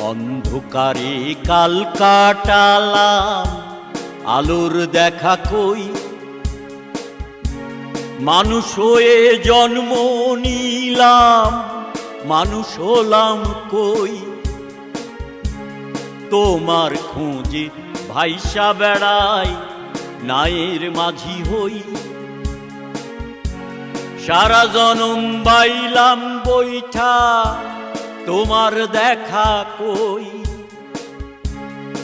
অন্ধকারে কাল কাটালাম, আলোর দেখা কই? মানুষ হয়ে জন্ম নিলাম, মানুষ হলাম কই? তোমার খোঁজে ভাইসা বেড়াই, নায়ের মাঝি হই। সারা জনম বাইলাম বৈঠা তোমার দেখা কই?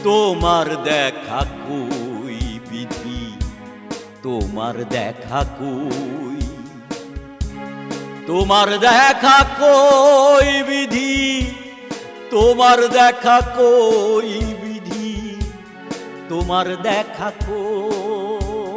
তোমার দেখা কই বিধি তোমার দেখা কই? তোমার দেখা কই বিধি? তোমার দেখা কই বিধি? তোমার দেখা কই?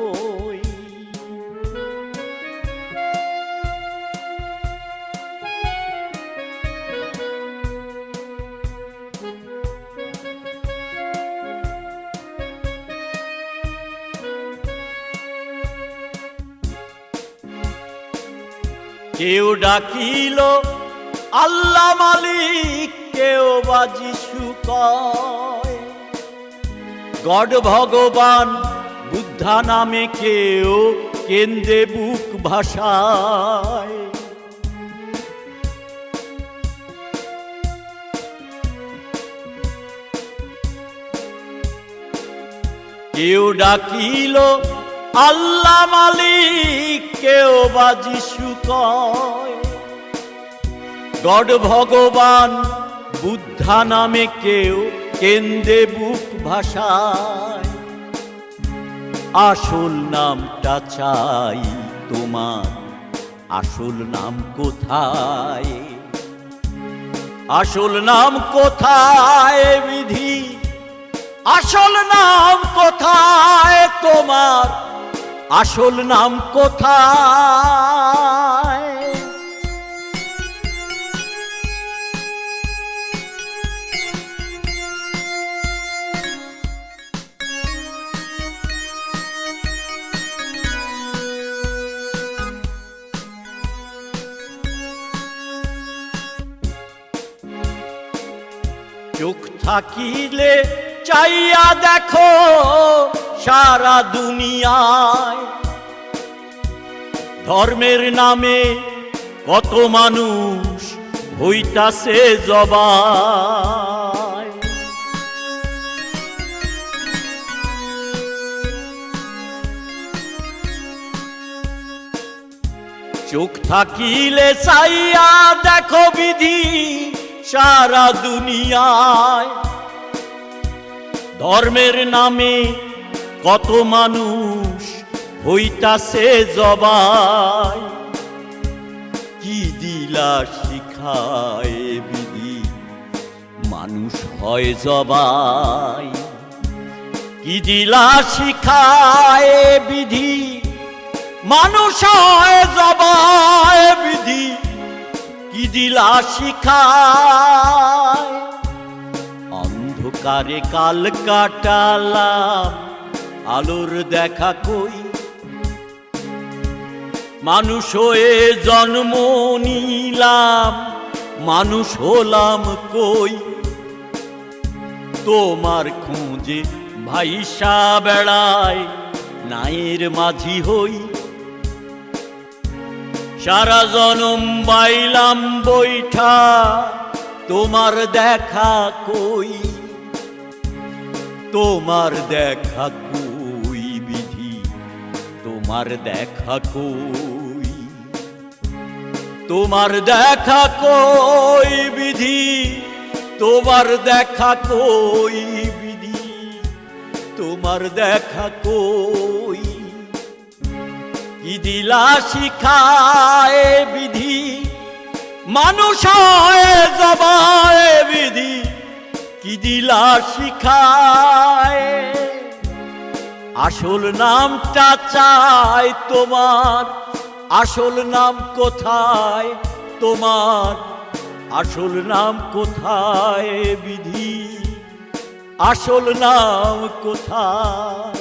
কেউ ডাকিল, আল্লাহ মালিক কেউ বা যিশু কয়। গড ভগবান, বুদ্ধা নামে কেউ কেন্দ্রে বুক ভাষায় কেউ ডাকিল আল্লাহ মালিক কেউ বা যিশু কয়? গড ভগবান বুদ্ধা নামে কেউ কেন্দ্রে বুক ভাষায় আসল নামটা চাই তোমার, আসল নাম কোথায়? আসল নাম কোথায় বিধি? আসল নাম কোথায় তোমার? আসল নাম কোথায়? চোখ থাকিলে চাইয়া দেখো সারা দুনিয়ায়। ধর্মের নামে কত মানুষ হইতাছে জবাই। চোখ থাকিলে চাইয়া দেখো বিধি সারা দুনিয়ায়। ধর্মের নামে কত মানুষ হইতাছে জবাই। কি দিলা শিখায় বিধি? মানুষ হয় জবাই। কি দিলা শিখায় বিধি? মানুষ হয় জবাই বিধি। কি দিলা শিখায়? অন্ধকারে কাল কাটালাম। আলোর দেখা কই? মানুষ হয়ে জন্ম নিলাম, মানুষ হলাম কই? তোমার খুঁজে ভাইসা বেড়ায়, নায়ের মাঝি হই। সারা জনম বাইলাম বৈঠা, তোমার দেখা কই? তোমার দেখা কই? তোমার দেখা কই? তোমার দেখা কই বিধি? তোমার দেখা কই বিধি? তোমার দেখা কই? কি দিলা শিখায় বিধি? মানুষ হয় জবায় বিধি। কি দিলা শিখায় আসল নামটা চাই তোমার, আসল নাম কোথায় তোমার, আসল নাম কোথায় বিধি, আসল নাম কোথায়?